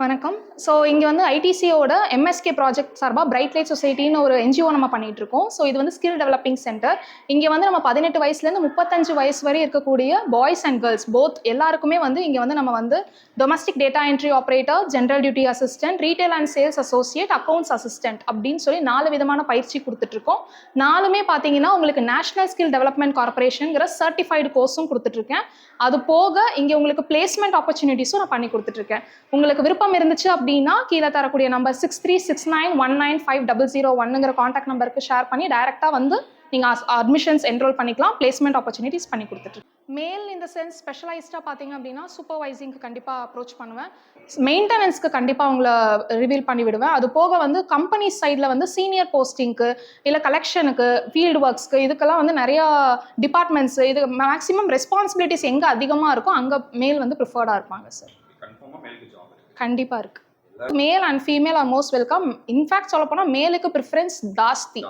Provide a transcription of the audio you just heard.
வணக்கம். ஸோ இங்கே வந்து ஐடிசியோட எம்எஸ்கே ப்ராஜெக்ட் சார்பாக பிரைட் லைட் சொசைட்டின்னு ஒரு என்ஜிஓ நம்ம பண்ணிட்டு இருக்கோம் ஸோ இது வந்து ஸ்கில் டெவலப்பிங் சென்டர் இங்கே வந்து நம்ம பதினெட்டு வயசுலேருந்து முப்பத்தஞ்சு வயசு வரை இருக்கக்கூடிய பாய்ஸ் அண்ட் கேர்ள்ஸ் போத் எல்லாருக்குமே வந்து இங்கே வந்து நம்ம வந்து domestic data entry operator general duty assistant retail and sales associate accounts assistant அப்படின்னு சொல்லி நாலு விதமான பயிற்சி கொடுத்துட்ருக்கோம் நாலுமே பார்த்தீங்கன்னா உங்களுக்கு நேஷனல் ஸ்கில் டெவலப்மெண்ட் கார்பரேஷனுங்கிற சர்டிஃபைடு கோர்ஸும் கொடுத்துட்ருக்கேன் அது போக இங்கே உங்களுக்கு பிளேஸ்மெண்ட் ஆப்பர்ச்சுனிட்டிஸும் நான் பண்ணி கொடுத்துட்ருக்கேன் உங்களுக்கு விருப்பம் இருந்துச்சு அப்படின்னா கீழே தரக்கூடிய number six three six nine one nine five double zero ஒன்னுங்கிற contact நம்பருக்கு ஷேர் பண்ணி டைரெக்டாக வந்து நீங்கள் அட்மிஷன்ஸ் என்ரோல் பண்ணிக்கலாம் பிளேஸ்மெண்ட் ஆப்பர்ச்சுனிட்டிஸ் பண்ணி கொடுத்துட்டு மேல் இந்த சென்ஸ் ஸ்பெஷலைஸ்டாக பார்த்தீங்க அப்படின்னா சூப்பர்வைசிங்க்கு கண்டிப்பாக அப்ரோச் பண்ணுவேன். மெயின்டெனன்ஸ்க்கு கண்டிப்பாக உங்களை ரிவீல் பண்ணி விடுவேன். அது போக வந்து கம்பெனி சைடில் வந்து சீனியர் போஸ்டிங்க்கு இல்லை கலெக்ஷனுக்கு ஃபீல்டு ஒர்க்ஸ்க்கு இதுக்கெல்லாம் வந்து நிறையா டிபார்ட்மெண்ட்ஸ் இது மேக்ஸிமம் ரெஸ்பான்சிபிலிட்டிஸ் எங்கே அதிகமாக இருக்கோ அங்கே மேல் வந்து ப்ரிஃபர்டாக இருப்பாங்க சார் கன்ஃபார்மாக மேலுக்கு ஜாப் இருக்கு கண்டிப்பாக இருக்கு. Male and female are most welcome in fact சொல்லப்போனால் மேலுக்கு ப்ரிஃபரன்ஸ் ஜாஸ்தி.